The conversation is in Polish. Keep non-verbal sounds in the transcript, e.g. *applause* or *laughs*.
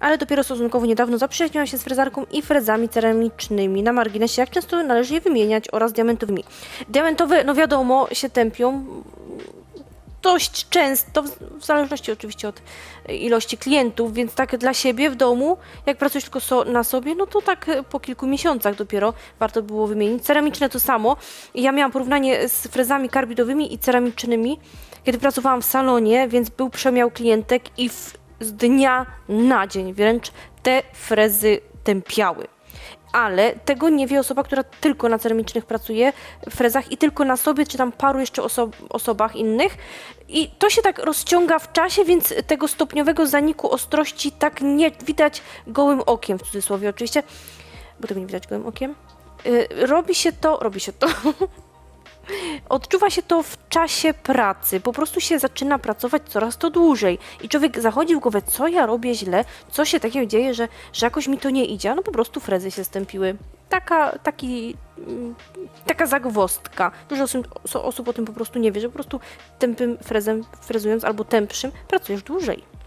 ale dopiero stosunkowo niedawno zaprzyjaźniłam się z frezarką i frezami ceramicznymi. Na marginesie, jak często należy je wymieniać oraz diamentowymi. Diamentowe, no wiadomo, się tępią dość często, w- zależności oczywiście od e, ilości klientów, więc tak dla siebie w domu, jak pracujesz tylko so, na sobie, no to tak e, po kilku miesiącach dopiero warto było wymienić. Ceramiczne to samo. Ja miałam porównanie z frezami karbidowymi i ceramicznymi, kiedy pracowałam w salonie, więc był przemiał klientek i w, z dnia na dzień wręcz te frezy tępiały. Ale tego nie wie osoba, która tylko na ceramicznych pracuje, w frezach i tylko na sobie, czy tam paru jeszcze oso- osobach innych. I to się tak rozciąga w czasie, więc tego stopniowego zaniku ostrości tak nie widać gołym okiem, w cudzysłowie oczywiście, bo tego nie widać gołym okiem. Y, robi się to, robi się to. *laughs* Odczuwa się to w czasie pracy. Po prostu się zaczyna pracować coraz to dłużej. I człowiek zachodzi w głowę, co ja robię źle, co się takiego dzieje, że, że jakoś mi to nie idzie. No po prostu frezy się stępiły. Taka, taki, mm, taka zagwostka. Dużo osób, osób o tym po prostu nie wie, że po prostu tępym frezem frezując albo tępszym pracujesz dłużej.